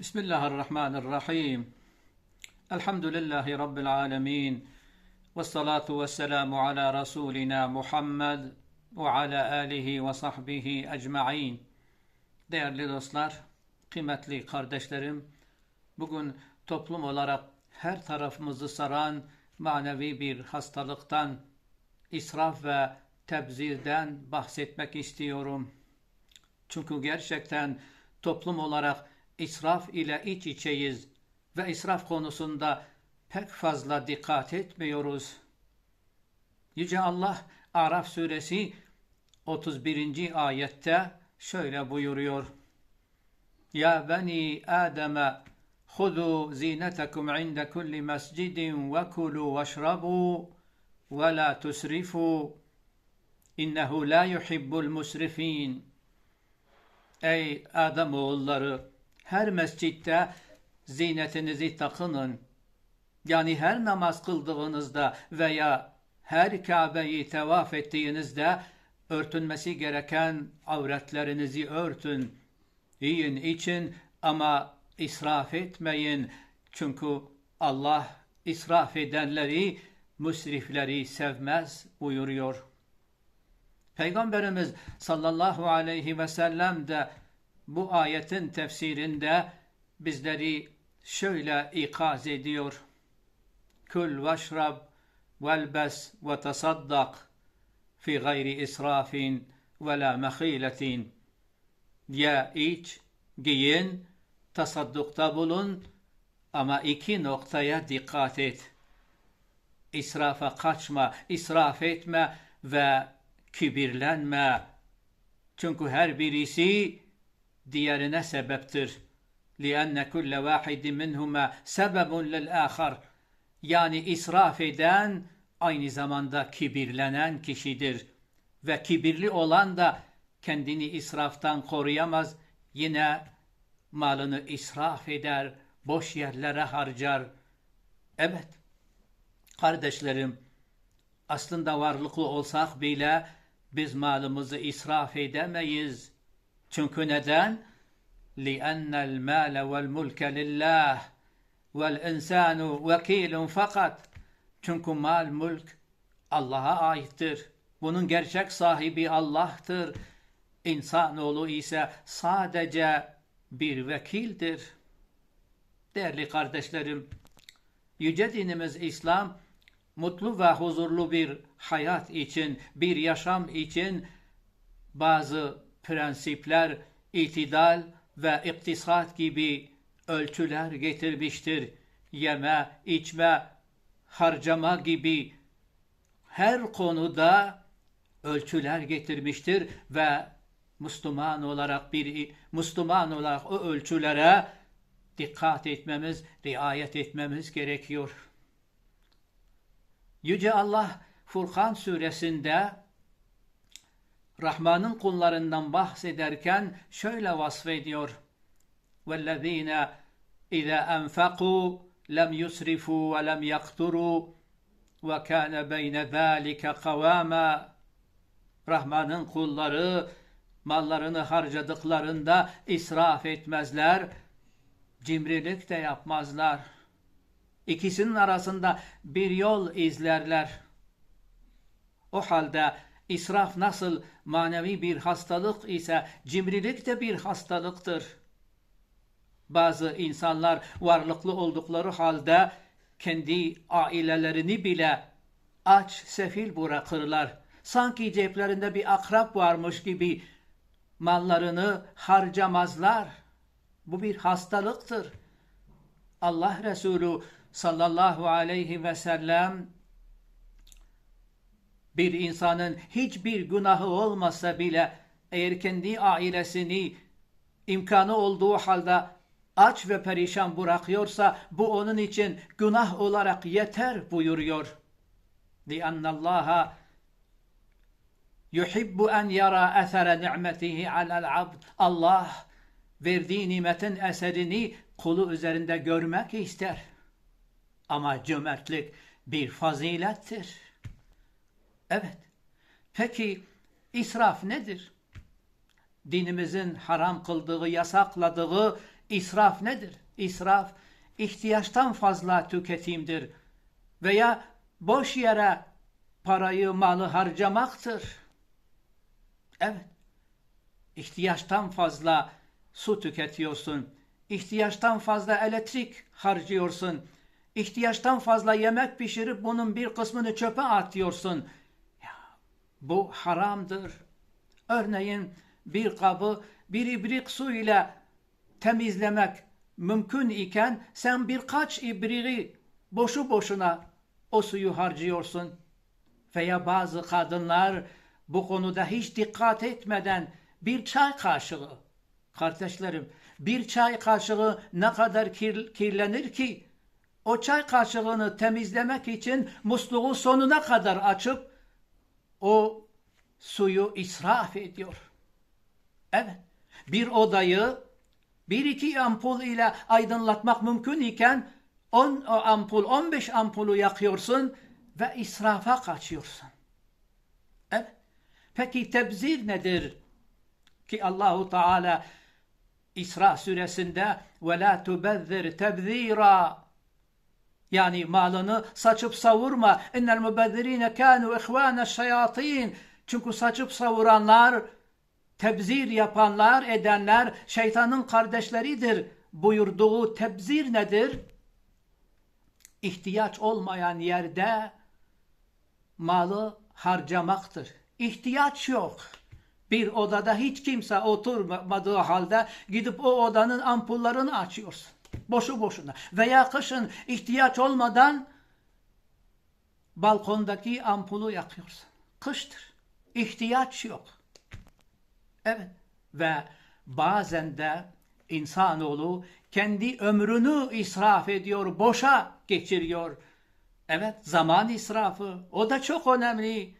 بسم الله الرحمن الرحيم الحمد لله رب العالمين والصلاة والسلام على رسولنا Muhammed وعلى آله وصحبه ecmaîn. Değerli dostlar, kıymetli kardeşlerim, bugün toplum olarak her tarafımızı saran manevi bir hastalıktan, israf ve tebzirden bahsetmek istiyorum. Çünkü gerçekten toplum olarak israf ile iç içeyiz ve israf konusunda pek fazla dikkat etmiyoruz. Yüce Allah Araf suresi 31. ayette şöyle buyuruyor. Ya beni Adem'e خذوا زينتكم عند كل مسجد وكلوا واشربوا ولا تسرفوا إنه لا يحب المسرفين Ey Adem oğulları Her mescitte zinetinizi takının. Yani her namaz kıldığınızda veya her Kabe'yi tevaf ettiğinizde örtünmesi gereken avretlerinizi örtün. Yiyin için ama israf etmeyin. Çünkü Allah israf edenleri, müsrifleri sevmez buyuruyor. Peygamberimiz sallallahu aleyhi ve sellem de bu ayetin tefsirinde bizleri şöyle ikaz ediyor. Kul veşrab velbes ve tasaddak fi gayri israfin ve la mehiletin. Ya iç, giyin, tasaddukta bulun ama iki noktaya dikkat et. İsrafa kaçma, israf etme ve kibirlenme. Çünkü her birisi diğerine sebeptir. لِأَنَّ كُلَّ وَاحِدٍ مِنْهُمَا سَبَبٌ لِلْآخَرِ Yani israf eden aynı zamanda kibirlenen kişidir. Ve kibirli olan da kendini israftan koruyamaz. Yine malını israf eder, boş yerlere harcar. Evet, kardeşlerim, aslında varlıklı olsak bile biz malımızı israf edemeyiz. Çünkü neden? لِأَنَّ الْمَالَ وَالْمُلْكَ لِلّٰهِ وَالْاِنْسَانُ وَكِيلٌ fakat Çünkü mal, mülk Allah'a aittir. Bunun gerçek sahibi Allah'tır. İnsanoğlu ise sadece bir vekildir. Değerli kardeşlerim, Yüce dinimiz İslam, mutlu ve huzurlu bir hayat için, bir yaşam için bazı prensipler, itidal ve iktisat gibi ölçüler getirmiştir. Yeme, içme, harcama gibi her konuda ölçüler getirmiştir ve Müslüman olarak bir Müslüman olarak o ölçülere dikkat etmemiz, riayet etmemiz gerekiyor. Yüce Allah Furkan suresinde Rahman'ın kullarından bahsederken şöyle vasfediyor. وَالَّذ۪ينَ اِذَا اَنْفَقُوا لَمْ يُسْرِفُوا وَلَمْ يَقْتُرُوا وَكَانَ بَيْنَ ذَٰلِكَ قَوَامًا Rahman'ın kulları mallarını harcadıklarında israf etmezler, cimrilik de yapmazlar. İkisinin arasında bir yol izlerler. O halde israf nasıl manevi bir hastalık ise cimrilik de bir hastalıktır. Bazı insanlar varlıklı oldukları halde kendi ailelerini bile aç, sefil bırakırlar. Sanki ceplerinde bir akrap varmış gibi mallarını harcamazlar. Bu bir hastalıktır. Allah Resulü sallallahu aleyhi ve sellem bir insanın hiçbir günahı olmasa bile eğer kendi ailesini imkanı olduğu halde aç ve perişan bırakıyorsa bu onun için günah olarak yeter buyuruyor. لِأَنَّ اللّٰهَ yuhibbu en yara esere ni'metihi alel abd. Allah verdiği nimetin eserini kulu üzerinde görmek ister. Ama cömertlik bir fazilettir. Evet. Peki israf nedir? Dinimizin haram kıldığı, yasakladığı İsraf nedir? İsraf ihtiyaçtan fazla tüketimdir veya boş yere parayı, malı harcamaktır. Evet. İhtiyaçtan fazla su tüketiyorsun. İhtiyaçtan fazla elektrik harcıyorsun. İhtiyaçtan fazla yemek pişirip bunun bir kısmını çöpe atıyorsun. Bu haramdır. Örneğin bir kabı bir ibrik su ile temizlemek mümkün iken sen birkaç ibriği boşu boşuna o suyu harcıyorsun. Veya bazı kadınlar bu konuda hiç dikkat etmeden bir çay kaşığı, kardeşlerim bir çay kaşığı ne kadar kir, kirlenir ki o çay kaşığını temizlemek için musluğu sonuna kadar açıp o suyu israf ediyor. Evet, bir odayı bir iki ampul ile aydınlatmak mümkün iken 10 ampul, 15 ampulu yakıyorsun ve israfa kaçıyorsun. Evet. Peki tebzir nedir? Ki Allahu Teala İsra suresinde ve la tubezzir tebzira yani malını saçıp savurma. İnnel mubezzirine kanu ihvane şeyatin. Çünkü saçıp savuranlar, tebzir yapanlar, edenler şeytanın kardeşleridir. Buyurduğu tebzir nedir? İhtiyaç olmayan yerde malı harcamaktır. İhtiyaç yok. Bir odada hiç kimse oturmadığı halde gidip o odanın ampullarını açıyorsun. Boşu boşuna. Veya kışın ihtiyaç olmadan balkondaki ampulu yakıyorsun. Kıştır. İhtiyaç yok. Evet. Ve bazen de insanoğlu kendi ömrünü israf ediyor, boşa geçiriyor. Evet, zaman israfı. O da çok önemli.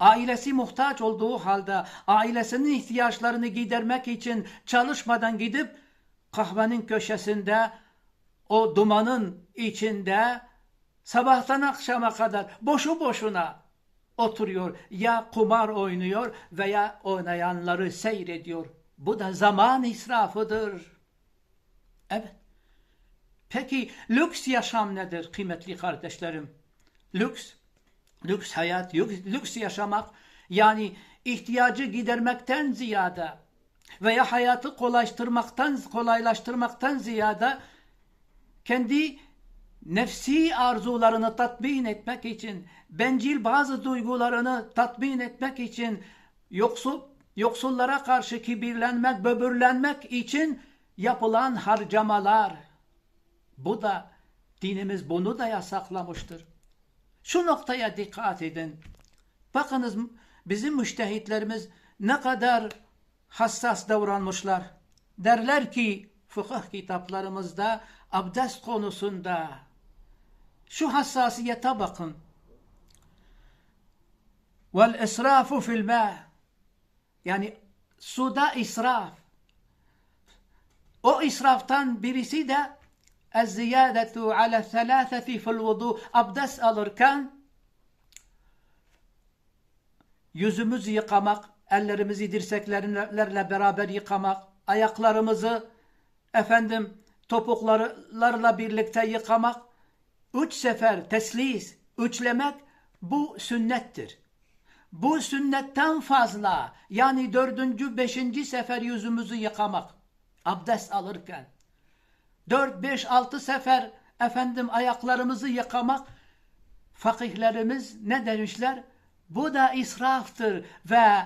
Ailesi muhtaç olduğu halde ailesinin ihtiyaçlarını gidermek için çalışmadan gidip kahvenin köşesinde o dumanın içinde sabahtan akşama kadar boşu boşuna oturuyor. Ya kumar oynuyor veya oynayanları seyrediyor. Bu da zaman israfıdır. Evet. Peki lüks yaşam nedir kıymetli kardeşlerim? Lüks, lüks hayat, lüks yaşamak yani ihtiyacı gidermekten ziyade veya hayatı kolaylaştırmaktan kolaylaştırmaktan ziyade kendi nefsi arzularını tatmin etmek için, bencil bazı duygularını tatmin etmek için, yoksul, yoksullara karşı kibirlenmek, böbürlenmek için yapılan harcamalar. Bu da dinimiz bunu da yasaklamıştır. Şu noktaya dikkat edin. Bakınız bizim müştehitlerimiz ne kadar hassas davranmışlar. Derler ki fıkıh kitaplarımızda abdest konusunda şu hassasiyete bakın. Vel israfu fil ma yani suda israf. O israftan birisi de el-ziyadetu ala thalâtheti fil vudu abdest alırken yüzümüzü yıkamak, ellerimizi dirseklerle beraber yıkamak, ayaklarımızı efendim topuklarla birlikte yıkamak, üç sefer teslis, üçlemek bu sünnettir. Bu sünnetten fazla yani dördüncü, beşinci sefer yüzümüzü yıkamak abdest alırken dört, beş, altı sefer efendim ayaklarımızı yıkamak fakihlerimiz ne demişler? Bu da israftır ve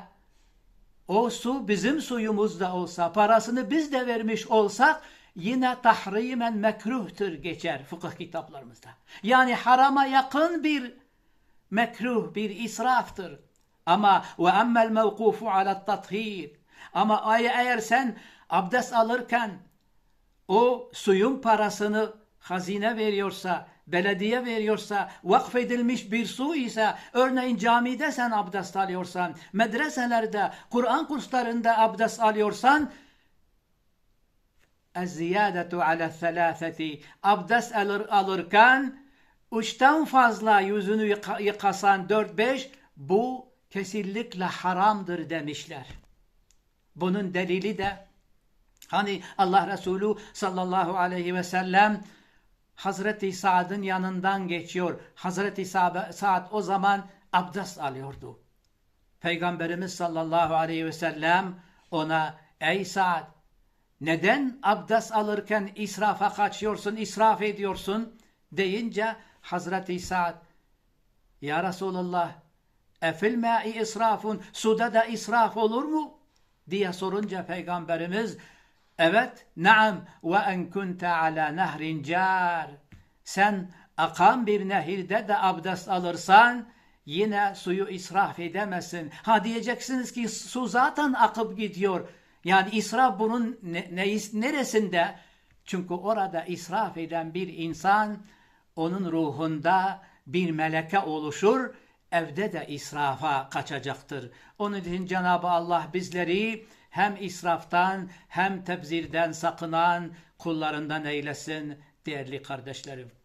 o su bizim suyumuzda olsa, parasını biz de vermiş olsak yine tahrimen mekruhtur geçer fıkıh kitaplarımızda. Yani harama yakın bir mekruh, bir israftır. Ama ve emmel mevkufu ala tathir. Ama eğer sen abdest alırken o suyun parasını hazine veriyorsa, belediye veriyorsa, vakfedilmiş bir su ise, örneğin camide sen abdest alıyorsan, medreselerde, Kur'an kurslarında abdest alıyorsan, Ez-ziyadetu ala thalâtheti abdest alır, alırken üçten fazla yüzünü yıka, yıkasan dört beş bu kesinlikle haramdır demişler. Bunun delili de Hani Allah Resulü sallallahu aleyhi ve sellem Hazreti Sa'd'ın yanından geçiyor. Hazreti Sa- Sa'd o zaman abdest alıyordu. Peygamberimiz sallallahu aleyhi ve sellem ona ey Sa'd neden abdest alırken israfa kaçıyorsun, israf ediyorsun deyince Hazreti Sa'd ya Resulallah efil ma'i israfun suda da israf olur mu? diye sorunca Peygamberimiz evet naam ve en kunte ala nehrin car sen akan bir nehirde de abdest alırsan yine suyu israf edemezsin. Ha diyeceksiniz ki su zaten akıp gidiyor. Yani israf bunun ne, ne- neresinde? Çünkü orada israf eden bir insan onun ruhunda bir meleke oluşur, evde de israfa kaçacaktır. Onun için Cenab-ı Allah bizleri hem israftan hem tebzirden sakınan kullarından eylesin değerli kardeşlerim.